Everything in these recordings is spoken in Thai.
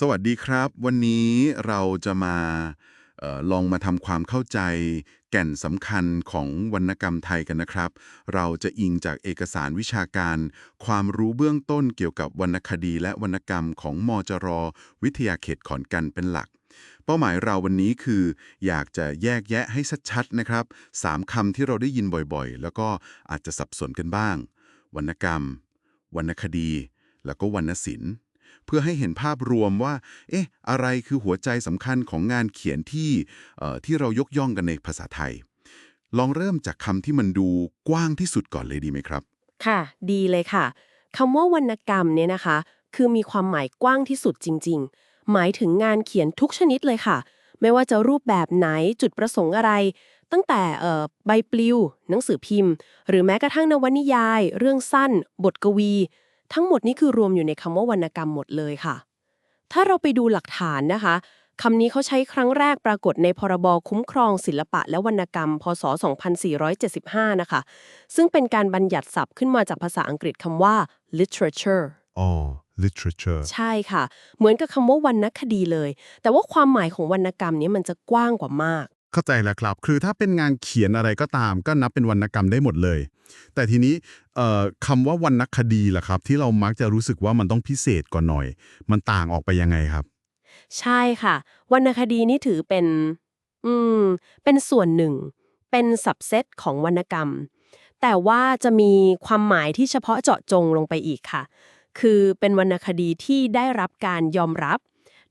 สวัสดีครับ วันนี้เราจะมาออลองมาทำความเข้าใจ แก่นสำคัญของวรรณกรรมไทยกันนะครับ เราจะอิงจากเอกสารวิชาการ ความรู้เบื้องต้นเกี่ยวกับวรรณคดีและวรรณกรรมของมจร วิทยาเขตขอนแกันเป็นหลัก เป้าหมายเราวันนี้คือ อยากจะแยกแยะให้ชัดๆนะครับสามคำที่เราได้ยินบ่อยๆ แล้วก็อาจจะสับสนกันบ้าง วรรณกรรม วรรณคดี แล้วก็วรรณศิลป์ เพื่อให้เห็นภาพรวมว่า เอ๊ะ อะไรคือหัวใจสำคัญของงานเขียนที่ที่เรายกย่องกันในภาษาไทย ลองเริ่มจากคำที่มันดูกว้างที่สุดก่อนเลยดีไหมครับ ค่ะ ดีเลยค่ะคำว่าวรรณกรรมเนี่ยนะคะ คือมีความหมายกว้างที่สุดจริง ๆ หมายถึงงานเขียนทุกชนิดเลยค่ะ ไม่ว่าจะรูปแบบไหนจุดประสงค์อะไร ตั้งแต่ใบปลิว หนังสือพิมพ์ หรือแม้กระทั่งนวนิยาย เรื่องสั้น บทกวี ทั้งหมดนี้คือรวมอยู่ในคำว่าวรรณกรรมหมดเลยค่ะ ถ้าเราไปดูหลักฐานนะคะคำนี้เขาใช้ครั้งแรกปรากฏในพรบคุ้มครองศิลปะและวรรณกรรม พศ 2475 นะคะ ซึ่งเป็นการบัญญัติศัพท์ขึ้นมาจากภาษาอังกฤษคำว่า literature อ๋อ literature ใช่ค่ะ เหมือนกับคำว่าวรรณคดีเลย แต่ว่าความหมายของวรรณกรรมเนี้มันจะกว้างกว่ามาก เข้าใจแล้วครับ คือถ้าเป็นงานเขียนอะไรก็ตาม ก็นับเป็นวรรณกรรมได้หมดเลย แต่ทีนี้คำว่าวรรณคดีล่ะครับ ที่เรามักจะรู้สึกว่ามันต้องพิเศษกว่าหน่อย มันต่างออกไปยังไงครับ ใช่ค่ะ วรรณคดีนี่ถือเป็น อืม เป็นส่วนหนึ่ง เป็นสับเซตของวรรณกรรม แต่ว่าจะมีความหมายที่เฉพาะเจาะจงลงไปอีกค่ะ คือเป็นวรรณคดีที่ได้รับการยอมรับ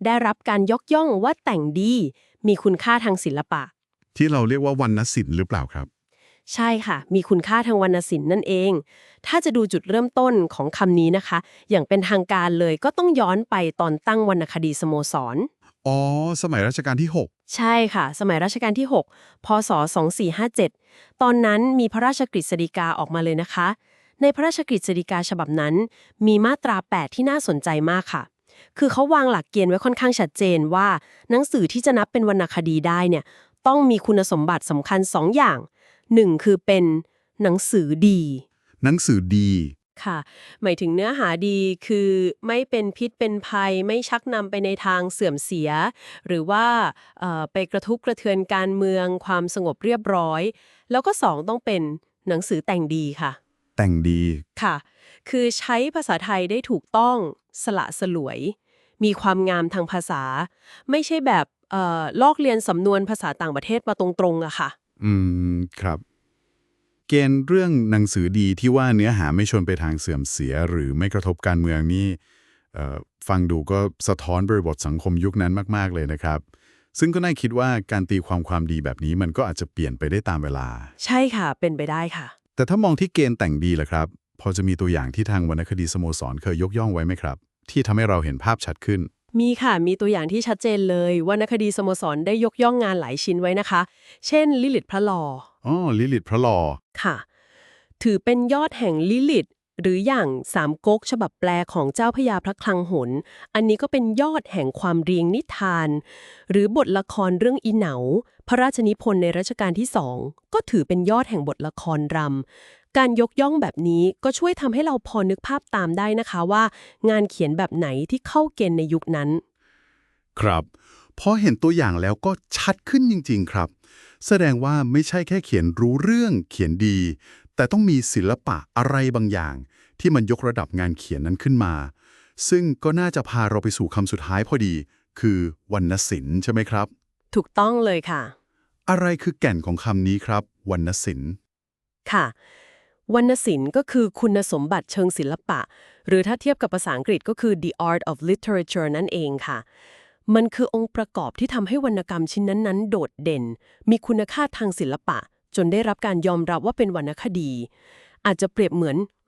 ได้รับการยกย่องว่าแต่งดี มีคุณค่าทางศิลปะ ที่เราเรียกว่าวรรณศิลป์หรือเปล่าครับ ใช่ค่ะ มีคุณค่าทางวรรณศิลป์นั่นเอง ถ้าจะดูจุดเริ่มต้นของคำนี้นะคะ อย่างเป็นทางการเลยก็ต้องย้อนไปตอนตั้งวรรณคดีสโมสร อ๋อ สมัยรัชกาลที่ใช่ค่ะ สมัยรัชกาลที่ 6 พศ 2457 ตอนนั้นมีพระราชกฤษฎีกาออกมาเลยนะคะ ในพระราชกฤษฎีกาฉบับนั้น มีมาตรา 8 ที่น่าสนใจมากค่ะ คือเขาวางหลักเกณฑ์ไว้ค่อนข้างชัดเจนว่า หนังสือที่จะนับเป็นวรรณคดีได้เนี่ยต้องมีคุณสมบัติสำคัญ 2 อย่าง 1 คือเป็นหนังสือดี6หนังสือดีค่ะ หมายถึงเนื้อหาดีคือไม่เป็นพิษเป็นภัยไม่ชักนำไปในทางเสื่อมเสีย หรือว่าเอ่อไปกระทุบกระเทือนการเมืองความสงบเรียบร้อย แล้วก็สองต้องเป็นหนังสือแต่งดีค่ะ แต่งดีค่ะ คือใช้ภาษาไทยได้ถูกต้องสละสลวย มีความงามทางภาษา ไม่ใช่แบบเอ่อลอกเรียนสำนวนภาษาต่างประเทศมาตรงๆอะค่ะ อืม ครับ เกณฑ์เรื่องหนังสือดีที่ว่าเนื้อหาไม่ชวนไปทางเสื่อมเสีย หรือไม่กระทบการเมืองนี่เอ่อฟังดูก็สะท้อนบริบทสังคมยุคนั้นมาก ๆ เลยนะครับ ซึ่งก็น่าคิดว่าการตีความความดีแบบนี้มันก็อาจจะเปลี่ยนไปได้ตามเวลา ใช่ค่ะ เป็นไปได้ค่ะ แต่ถ้ามองที่เกณฑ์แต่งดีล่ะครับ พอจะมีตัวอย่างที่ทางวรรณคดีสโมสรเคยยกย่องไว้ไหมครับ ที่ทำให้เราเห็นภาพชัดขึ้น มีค่ะ มีตัวอย่างที่ชัดเจนเลยวรรณคดีสโมสรได้ยกย่องงานหลายชิ้นไว้นะคะ เช่น ลิลิตพระลออ๋อลิลิตพระลอค่ะ ถือเป็นยอดแห่งลิลิต หรืออย่างสามก๊กฉบับแปลของเจ้าพระยาพระคลังหน อันนี้ก็เป็นยอดแห่งความเรียงนิทาน หรือบทละครเรื่องอีเหนา พระราชนิพนธ์ในรัชกาลที่สองก็ถือเป็นยอดแห่งบทละครรำ การยกย่องแบบนี้ก็ช่วยทำให้เราพอนึกภาพตามได้นะคะว่า งานเขียนแบบไหนที่เข้าเกณฑ์ในยุคนั้น ครับพอเห็นตัวอย่างแล้วก็ชัดขึ้นจริง ๆ ครับ แสดงว่าไม่ใช่แค่เขียนรู้เรื่องเขียนดี แต่ต้องมีศิลปะอะไรบางอย่าง ที่มันยกระดับงานเขียนนั้นขึ้นมา ซึ่งก็น่าจะพาเราไปสู่คำสุดท้ายพอดี คือวรรณศิลป์ใช่ไหมครับ ถูกต้องเลยค่ะ อะไรคือแก่นของคำนี้ครับวรรณศิลป์ค่ะวรรณศิลป์ก็คือคุณสมบัติเชิงศิลปะ หรือถ้าเทียบกับภาษาอังกฤษก็คือ the art of literature นั่นเองค่ะ มันคือองค์ประกอบที่ทำให้วรรณกรรมชิ้นนั้นๆ โดดเด่น มีคุณค่าทางศิลปะ จนได้รับการยอมรับว่าเป็นวรรณคดี อาจจะเปรียบเหมือนอืม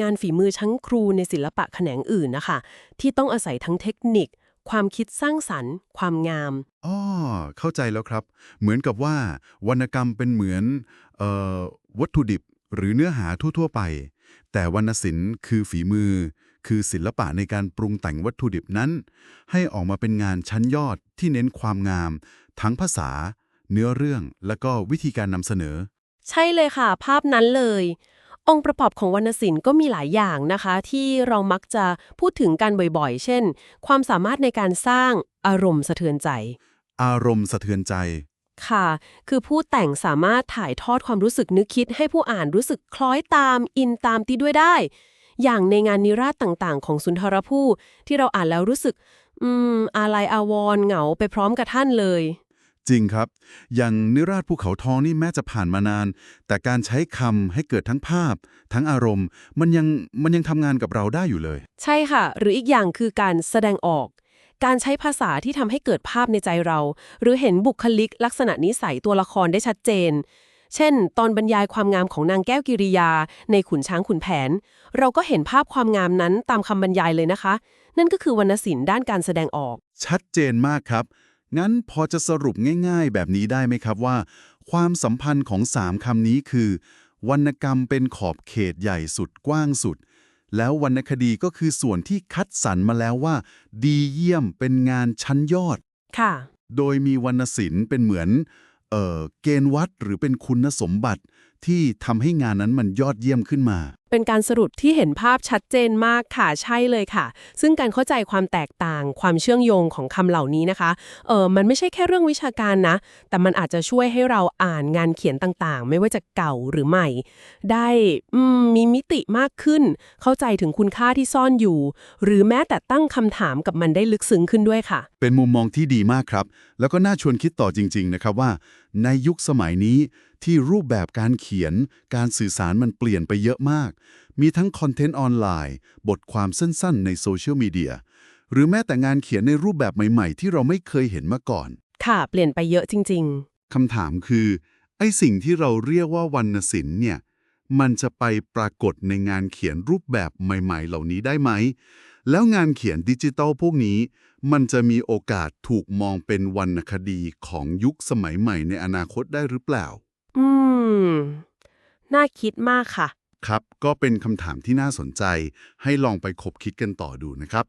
งานฝีมือชั้งครูในศิลปะแขนงอื่นนะคะ ที่ต้องอาศัยทั้งเทคนิค ความคิดสร้างสรรค์ ความงามอ๋อเข้าใจแล้วครับ เหมือนกับว่า วรรณกรรมเป็นเหมือนเอ่อวัตถุดิบหรือเนื้อหาทั่ว ๆ ไป แต่วรรณศิลป์คือฝีมือ คือศิลปะในการปรุงแต่งวัตถุดิบนั้น ให้ออกมาเป็นงานชั้นยอดที่เน้นความงาม ทั้งภาษา เนื้อเรื่องและก็วิธีการนำเสนอ ใช่เลยค่ะ ภาพนั้นเลย องค์ประกอบของวรรณศิลป์ก็มีหลายอย่างนะคะ ที่เรามักจะพูดถึงกันบ่อยๆ เช่น ความสามารถในการสร้างอารมณ์สะเทือนใจ อารมณ์สะเทือนใจ ค่ะ คือผู้แต่งสามารถถ่ายทอดความรู้สึกนึกคิด ให้ผู้อ่านรู้สึกคล้อยตาม อินตามตีด้วยได้ อย่างในงานนิราศต่างๆ ของสุนทรภู่ที่เราอ่านแล้วรู้สึก อืมอาลัยอาวรณ์เหงาไปพร้อมกับท่านเลย จริงครับ อย่างนิราชภูเขาทองนี่แม้จะผ่านมานาน แต่การใช้คำให้เกิดทั้งภาพ ทั้งอารมณ์ มันยังมันยังทำงานกับเราได้อยู่เลย ใช่ค่ะ หรืออีกอย่างคือการแสดงออก การใช้ภาษาที่ทำให้เกิดภาพในใจเรา หรือเห็นบุคลิกลักษณะนิสัยตัวละครได้ชัดเจน เช่น ตอนบรรยายความงามของนางแก้วกิริยา ในขุนช้างขุนแผน เราก็เห็นภาพความงามนั้นตามคำบรรยายเลยนะคะ นั่นก็คือวรรณศิลป์ด้านการแสดงออก ชัดเจนมากครับ งั้นพอจะสรุปง่ายๆ แบบนี้ได้ไหมครับว่า ความสัมพันธ์ของสามคำนี้คือ วรรณกรรมเป็นขอบเขตใหญ่สุดกว้างสุด แล้ววรรณคดีก็คือส่วนที่คัดสรรมาแล้วว่า ดีเยี่ยมเป็นงานชั้นยอด ค่ะ โดยมีวรรณศิลป์เป็นเหมือนเอ่อเกณฑ์วัดหรือเป็นคุณสมบัติที่ทำให้งานนั้นมันยอดเยี่ยมขึ้นมา เป็นการสรุปที่เห็นภาพชัดเจนมากค่ะใช่เลยค่ะ ซึ่งการเข้าใจความแตกต่างความเชื่อมโยงของคำเหล่านี้นะคะเออมันไม่ใช่แค่เรื่องวิชาการนะ แต่มันอาจจะช่วยให้เราอ่านงานเขียนต่างๆ ไม่ว่าจะเก่าหรือใหม่ ได้มมีมิติมากขึ้น เข้าใจถึงคุณค่าที่ซ่อนอยู่ หรือแม้แต่ตั้งคำถามกับมันได้ลึกซึ้งขึ้นด้วยค่ะ เป็นมุมมองที่ดีมากครับ แล้วก็น่าชวนคิดต่อจริง ๆ นะครับว่า ในยุคสมัยนี้ที่รูปแบบการเขียน การสื่อสารมันเปลี่ยนไปเยอะมากมีทั้งคอนเทนต์ออนไลน์ บทความสั้นๆ ในโซเชียลมีเดีย หรือแม้แต่งานเขียนในรูปแบบใหม่ๆ ที่เราไม่เคยเห็นมาก่อน ค่ะ เปลี่ยนไปเยอะจริงคำถามคือ ไอ้สิ่งที่เราเรียกว่าวรรณศิลป์เนี่ย มันจะไปปรากฏในงานเขียนรูปแบบใหม่ ๆ เหล่านี้ได้ไหม แล้วงานเขียนดิจิทัลพวกนี้ มันจะมีโอกาสถูกมองเป็นวรรณคดีของยุคสมัยใหม่ในอนาคตได้หรือเปล่าๆอืม น่าคิดมากค่ะ ครับ ก็เป็นคำถามที่น่าสนใจให้ลองไปคบคิดกันต่อดูนะครับ